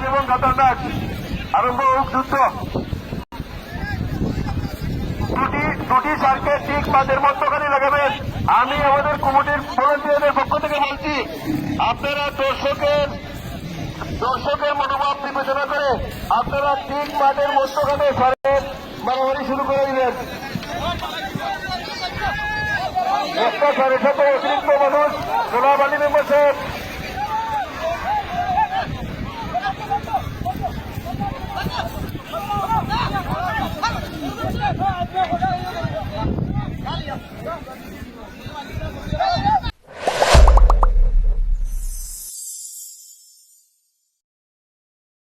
আজ এবং খতরনাক আরম্ভ হোক যুদ্ধ। দুটি দুটি সার্কেট ঠিক তাদের মধ্যখানে লাগাবেন। আমি আমাদের কমিটির ভলেন্টিয়ারদের পক্ষ থেকে বলছি, আপনারা দর্শকের দর্শকের মনোভাব বিবেচনা করে আপনারা ঠিক মাঠের মধ্যখানে সারেন মারামারি শুরু করে দিলেন একটা সাড়ে সাথে অতিরিক্ত মানুষ গোলাবালি মেম্বার সাহেব すいません。